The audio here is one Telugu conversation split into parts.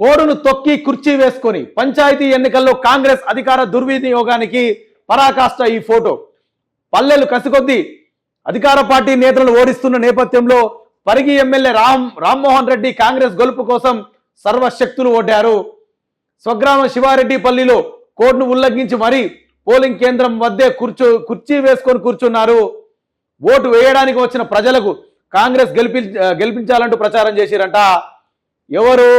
కోడును తొక్కి కుర్చీ వేసుకొని పంచాయతీ ఎన్నికల్లో కాంగ్రెస్ అధికార దుర్వినియోగానికి పరాకాష్ట ఈ ఫోటో. పల్లెలు కసికొద్ది అధికార పార్టీ నేతలను ఓడిస్తున్న నేపథ్యంలో పరిగి ఎమ్మెల్యే రామ్ రామ్మోహన్ రెడ్డి కాంగ్రెస్ గొలుపు కోసం సర్వశక్తులు ఓడారు శివారెడ్డి పల్లెలో కోడ్ను ఉల్లంఘించి మరీ పోలింగ్ కేంద్రం వద్దే కూర్చో కుర్చీ వేసుకొని కూర్చున్నారు. ఓటు వేయడానికి వచ్చిన ప్రజలకు కాంగ్రెస్ గెలిపి గెలిపించాలంటూ ప్రచారం చేసిరంట. ఎవరు?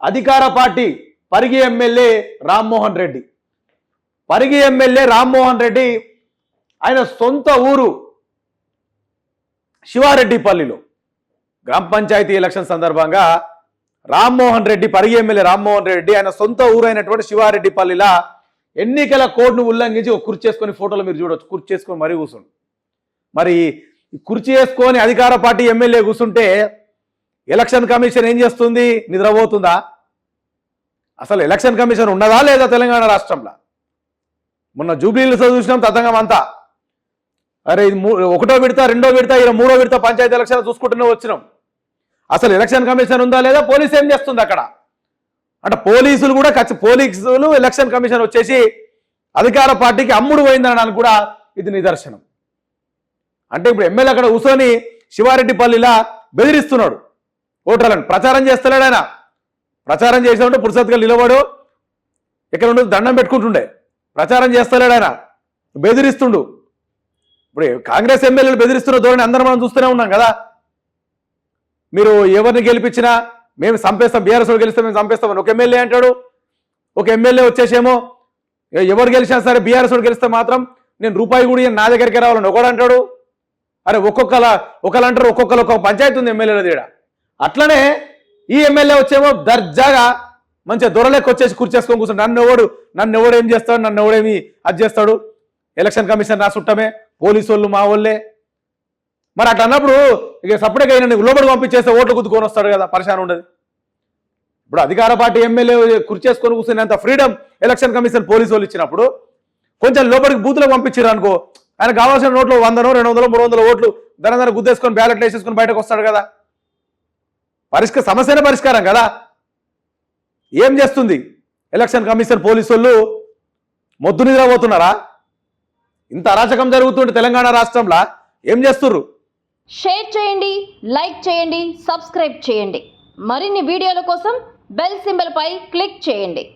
అధికార party Parigi MLA Rammohan Reddy. Parigi MLA Rammohan Reddy ఆయన సొంత ఊరు శివారెడ్డిపల్లిలో. గ్రామ పంచాయతీ ఎలక్షన్ సందర్భంగా రామ్మోహన్ రెడ్డి పరిగి ఎమ్మెల్యే రామ్మోహన్ రెడ్డి ఆయన సొంత ఊరైనటువంటి శివారెడ్డిపల్లిలా ఎన్నికల కోడ్ను ఉల్లంఘించి ఒక కుర్చీ చేసుకొని ఫోటోలు మీరు చూడొచ్చు. కుర్చీ చేసుకొని మరీ కూర్చుండు. మరి ఈ కుర్చీ వేసుకొని అధికార పార్టీ ఎమ్మెల్యే కూర్చుంటే ఎలక్షన్ కమిషన్ ఏం చేస్తుంది? నిద్రపోతుందా? అసలు ఎలక్షన్ కమిషన్ ఉన్నదా లేదా తెలంగాణ రాష్ట్రంలో? మొన్న జూబ్లీలు చూసినాం తతంగం అంతా. అరే ఇది మూ- ఒకటో విడత రెండో విడత ఇలా మూడో విడత పంచాయతీ ఎలక్షన్ చూసుకుంటూనే వచ్చినాం. అసలు ఎలక్షన్ కమిషన్ ఉందా లేదా? పోలీస్ ఏం చేస్తుంది అక్కడ? అంటే పోలీసులు కూడా ఖచ్చి పోలీసులు ఎలక్షన్ కమిషన్ వచ్చేసి అధికార పార్టీకి అమ్ముడు పోయిందనడానికి కూడా ఇది నిదర్శనం. అంటే ఇప్పుడు ఎమ్మెల్యే అక్కడ కూర్చొని శివారెడ్డిపల్లిలా బెదిరిస్తున్నాడు. ఓటర్లను ప్రచారం చేస్తలేడు ఆయన. ప్రచారం చేసినప్పుడు పురుషత్తుగా నిలబడు. ఇక్కడ ఉండదు దండం పెట్టుకుంటుండే. ప్రచారం చేస్తలేడు ఆయన. బెదిరిస్తుండు. ఇప్పుడు కాంగ్రెస్ ఎమ్మెల్యేలు బెదిరిస్తున్న ధోరణి అందరం మనం చూస్తూనే ఉన్నాం కదా. మీరు ఎవరిని గెలిపించినా మేము చంపేస్తాం బీఆర్ఎస్ గెలిస్తే మేము చంపేస్తామని ఒక ఎమ్మెల్యే అంటాడు. ఒక ఎమ్మెల్యే వచ్చేసేమో ఎవరు గెలిచినా సరే బీఆర్ఎస్ గెలిస్తే మాత్రం నేను రూపాయి కూడా నా దగ్గరికి రావాలని ఒకడు అంటాడు. అరే ఒక్కొక్కలా ఒకళ్ళు అంటారు ఒక్కొక్కరు ఒక్కొక్క పంచాయతీ ఉంది ఎమ్మెల్యేల తీడ అట్లనే ఈ ఎమ్మెల్యే వచ్చేమో దర్జాగా మంచిగా దొరలేకి వచ్చేసి కూర్చేసుకొని కూర్చొని నన్ను ఎవడు? నన్ను ఎవడు ఏం చేస్తాడు? నన్ను ఎవడేమి అది చేస్తాడు? ఎలక్షన్ కమిషన్ నా పోలీసు వాళ్ళు మా వాళ్ళే. మరి అట్లా అన్నప్పుడు ఇక సపరేట్గా అయిన లోపలికి పంపించేస్తే ఓట్లు గుద్దుకొని వస్తాడు కదా పరిశాన్ ఉండదు. ఇప్పుడు అధికార పార్టీ ఎమ్మెల్యే కుర్చేసుకొని కూర్చునేంత ఫ్రీడమ్ ఎలక్షన్ కమిషన్ పోలీసు వాళ్ళు ఇచ్చినప్పుడు కొంచెం లోపలికి బూతులకు పంపించారు అనుకో ఆయన కావాల్సిన నోట్లు వందనో రెండు వందలు మూడు వందల ఓట్లు ధన ధర గుద్దేసుకొని బ్యాలెట్లు వేసేసుకొని బయటకు వస్తాడు కదా. పరిష్క సమస్యనే పరిష్కారం కదా? ఏం చేస్తుంది? ఎలక్షన్ కమిషన్ పోలీసు వాళ్ళు మొద్దు నిద్రపోతున్నారా ఇంత అరాచకం జరుగుతుంటే తెలంగాణ రాష్ట్రంలో ఏం చేస్తుర్రు? షేర్ చేయండి లైక్ చేయండి సబ్స్క్రైబ్ చేయండి. మరిన్ని వీడియోల కోసం బెల్ సింబల్పై క్లిక్ చేయండి.